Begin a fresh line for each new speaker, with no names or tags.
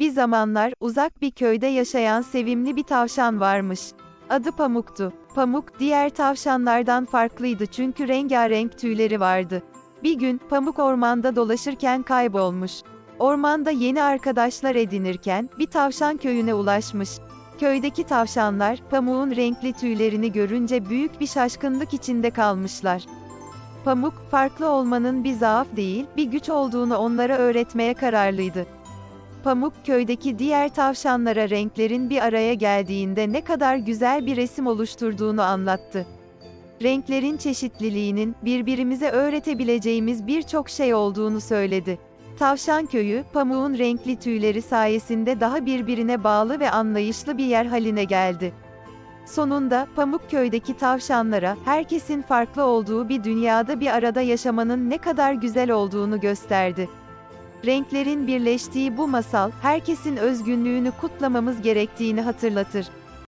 Bir zamanlar uzak bir köyde yaşayan sevimli bir tavşan varmış. Adı Pamuk'tu. Pamuk diğer tavşanlardan farklıydı çünkü rengarenk tüyleri vardı. Bir gün Pamuk ormanda dolaşırken kaybolmuş. Ormanda yeni arkadaşlar edinirken bir tavşan köyüne ulaşmış. Köydeki tavşanlar Pamuk'un renkli tüylerini görünce büyük bir şaşkınlık içinde kalmışlar. Pamuk, farklı olmanın bir zaaf değil, bir güç olduğunu onlara öğretmeye kararlıydı. Pamuk köydeki diğer tavşanlara renklerin bir araya geldiğinde ne kadar güzel bir resim oluşturduğunu anlattı. Renklerin çeşitliliğinin birbirimize öğretebileceğimiz birçok şey olduğunu söyledi. Tavşan köyü, pamuğun renkli tüyleri sayesinde daha birbirine bağlı ve anlayışlı bir yer haline geldi. Sonunda, Pamuk köydeki tavşanlara, herkesin farklı olduğu bir dünyada bir arada yaşamanın ne kadar güzel olduğunu gösterdi. Renklerin birleştiği bu masal, herkesin özgünlüğünü kutlamamız gerektiğini hatırlatır.